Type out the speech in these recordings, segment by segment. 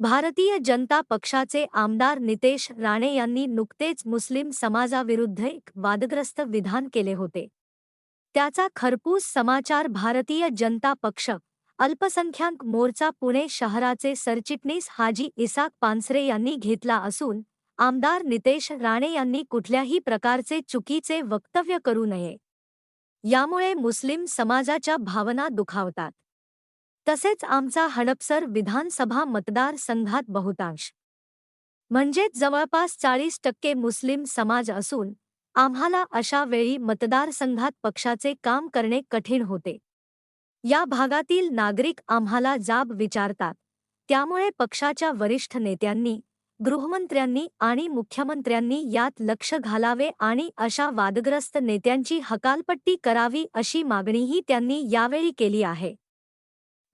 भारतीय जनता पक्षाचे आमदार नितेश राणे यांनी नुकतेच मुस्लिम समाजाविरुद्ध एक वादग्रस्त विधान केले होते. त्याचा खरपूस समाचार भारतीय जनता पक्ष अल्पसंख्याक मोर्चा पुणे शहराचे सरचिटणीस हाजी इसाक पानसरे यांनी घेतला असून आमदार नितेश राणे यांनी कुठल्याही प्रकारचे चुकीचे वक्तव्य करू नये. यामुळे मुस्लिम समाजाच्या भावना दुखावतात. तसेच आमचा हडपसर विधानसभा मतदारसंघात बहुतांश. म्हणजेच जवळपास चाळीस टक्के मुस्लिम समाज असून आम्हाला अशा वेळी मतदारसंघात पक्षाचे काम करणे कठीण होते. या भागातील नागरिक आम्हाला जाब विचारतात. त्यामुळे पक्षाच्या वरिष्ठ नेत्यांनी गृहमंत्र्यांनी आणि मुख्यमंत्र्यांनी यात लक्ष घालावे आणि अशा वादग्रस्त नेत्यांची हकालपट्टी करावी अशी मागणीही त्यांनी यावेळी केली आहे.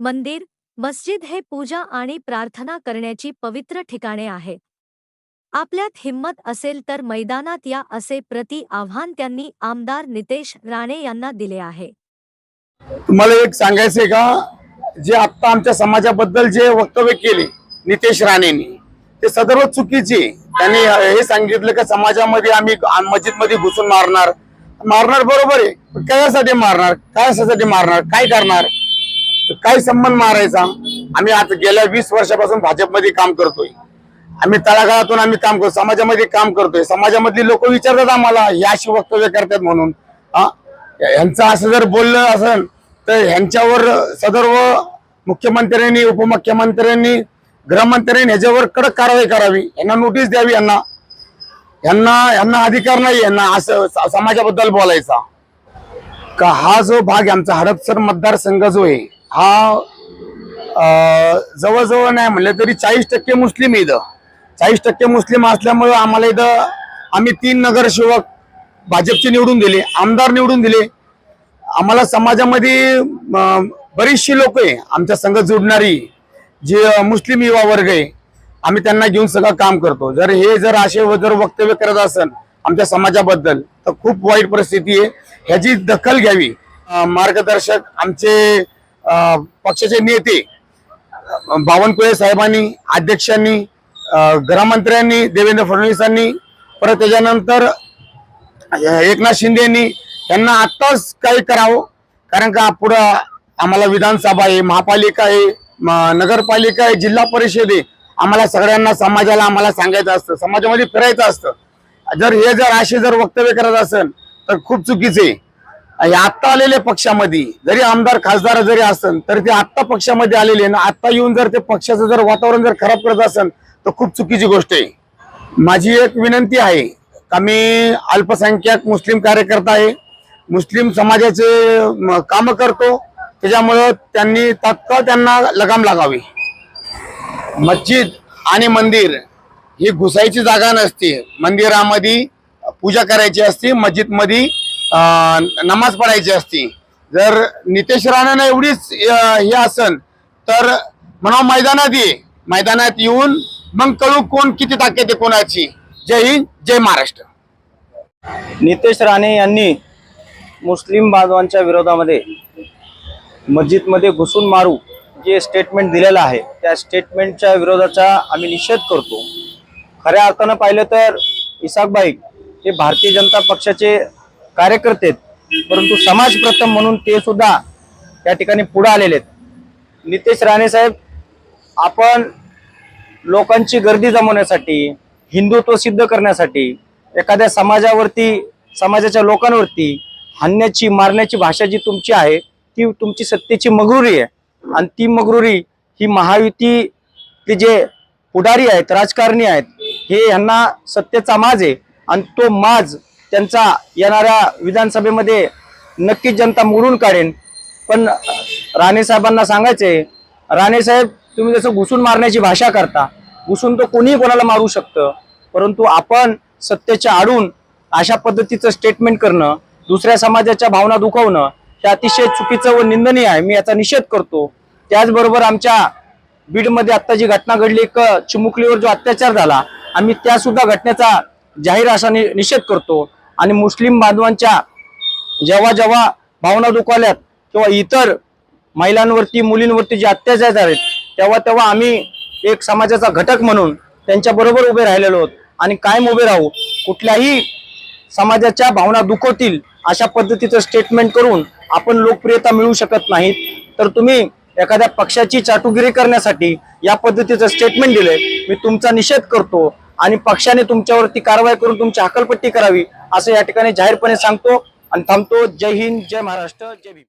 मंदिर मस्जिद हे पूजा आणि प्रार्थना करण्याची पवित्र ठिकाणे आहेत. आपल्यात हिंमत असेल तर मैदानात या असे प्रति आव्हान त्यांनी आमदार नितेश राणे यांना दिले आहे. तुम्हाला एक सांगायचंय का? जे आता आमच्या समाजाबद्दल जे वक्तव्य केले नितेश राणेंनी ते सदर्व चुकीचे त्यांनी हे सांगितलं का समाजामध्ये आम्ही मस्जिदमध्ये घुसून मारणार. मारणार बरोबर आहे कशासाठी मारणार? कशासाठी मारणार? काय करणार? काय संबंध मारायचा? आम्ही आता गेल्या वीस वर्षापासून भाजपमध्ये काम करतोय. आम्ही तळागाळातून आम्ही काम करतो समाजामध्ये काम करतोय. समाजामधली लोक विचारतात आम्हाला हे अशी वक्तव्य करतात म्हणून. हा? यांचं असं जर बोललं असेल तर ह्यांच्यावर सदर्व मुख्यमंत्र्यांनी उपमुख्यमंत्र्यांनी गृहमंत्र्यांनी ह्याच्यावर कडक कारवाई करावी. यांना नोटीस द्यावी यांना. यांना यांना अधिकार नाही यांना असं समाजाबद्दल बोलायचा. का हा जो भाग आमचा हडपसर मतदारसंघ जो आहे हा जवळजवळ नाही म्हणलं तरी चाळीस टक्के मुस्लिम इथं. चाळीस टक्के मुस्लिम असल्यामुळं आम्हाला इथं आम्ही तीन नगरसेवक भाजपचे निवडून दिले आमदार निवडून दिले. आम्हाला समाजामध्ये बरीचशी लोक आहे आमच्या संघ जुडणारी जे मुस्लिम युवा वर्ग आहे आम्ही त्यांना घेऊन सगळं काम करतो. जर हे जर असे जर वक्तव्य करत असेल आमच्या समाजाबद्दल तर खूप वाईट परिस्थिती आहे. ह्याची दखल घ्यावी. मार्गदर्शक आमचे पक्षाचे नेते बावनकुळे साहेबांनी अध्यक्षांनी गृहमंत्र्यांनी देवेंद्र फडणवीसांनी परत त्याच्यानंतर एकनाथ शिंदेनी त्यांना आत्ताच काही करावं. कारण का पुढं आम्हाला विधानसभा आहे महापालिका आहे नगरपालिका आहे जिल्हा परिषद आहे. आम्हाला सगळ्यांना समाजाला आम्हाला सांगायचं असतं. समाजामध्ये फिरायचं असतं. जर हे जर असे जर वक्तव्य करत असेल तर खूप चुकीचे आहे. आत्ता आलेले पक्षामध्ये जरी आमदार खासदार जरी असन तर ते आत्ता पक्षामध्ये आलेले ना आत्ता येऊन जर ते पक्षाचं जर वातावरण जर खराब करत असेल तर खूप चुकीची गोष्ट आहे. माझी एक विनंती आहे का मी अल्पसंख्याक मुस्लिम कार्यकर्ता आहे मुस्लिम समाजाचे काम करतो त्याच्यामुळं त्यांनी तात्काळ त्यांना लगाम लागावी. मस्जिद आणि मंदिर ही घुसायची जागा नसते. मंदिरामध्ये पूजा करायची असते मस्जिदमध्ये नमाज पडायची असती. जर नितेश राणेनं एवढीच हे असन तर म्हणा मैदानात ये. मैदानात येऊन मग कळू कोण किती ताकद आहे कोणाची. जय हिंद जय महाराष्ट्र. नितेश राणे यांनी मुस्लिम बांधवांच्या विरोधामध्ये मस्जिदमध्ये घुसून मारू जे स्टेटमेंट दिलेलं आहे त्या स्टेटमेंटच्या विरोधाचा आम्ही निषेध करतो. खऱ्या अर्थानं पाहिलं तर इसाकबाई हे भारतीय जनता पक्षाचे कार्यकर्ते आहेत. परंतु समाज प्रथम म्हणून ते सुद्धा त्या ठिकाणी पुढे आलेले आहेत. नितेश राणे साहेब आपण लोकांची गर्दी जमवण्यासाठी हिंदुत्व सिद्ध करण्यासाठी एखाद्या समाजावरती समाजाच्या लोकांवरती हाणण्याची मारण्याची भाषा जी तुमची आहे ती तुमची सत्तेची मगरुरी आहे. आणि ती मगरुरी ही महायुतीतले जे पुढारी आहेत राजकारणी आहेत हे यांना सत्तेचा माज आहे. आणि तो माज त्यांचा येणाऱ्या विधानसभेमध्ये नक्कीच जनता मोडून काढेन. पण राणे साहेबांना सांगायचंय राणे साहेब तुम्ही जसं घुसून मारण्याची भाषा करता घुसून तर कोणीही कोणाला मारू शकतं. परंतु आपण सत्तेच्या आडून अशा पद्धतीचं स्टेटमेंट करणं दुसऱ्या समाजाच्या भावना दुखवणं हे अतिशय चुकीचं व निंदनीय आहे. मी याचा निषेध करतो. त्याचबरोबर आमच्या बीडमध्ये आत्ता जी घटना घडली एक चिमुकलीवर जो अत्याचार झाला आम्ही त्या सुद्धा घटनेचा जाहीर असा नि- निषेध करतो. आणि मुस्लिम बांधवांच्या जेव्हा जेव्हा भावना दुखावल्यात किंवा इतर महिलांवरती मुलींवरती जे अत्याचार आहेत तेव्हा तेव्हा आम्ही एक समाजाचा घटक म्हणून त्यांच्याबरोबर उभे राहिलेलो आहोत. आणि कायम उभे राहू. कुठल्याही समाजाच्या भावना दुखवतील अशा पद्धतीचं स्टेटमेंट करून आपण लोकप्रियता मिळू शकत नाहीत. तर तुम्ही एखाद्या पक्षाची चाटुगिरी करण्यासाठी या पद्धतीचं स्टेटमेंट दिले मी तुमचा निषेध करतो आणि पक्षाने तुमच्यावरती कारवाई करून तुमची हकलपट्टी करावी. असं या ठिकाणी जाहीरपणे सांगतो. आणि थांबतो. जय हिंद जय महाराष्ट्र जय भीम.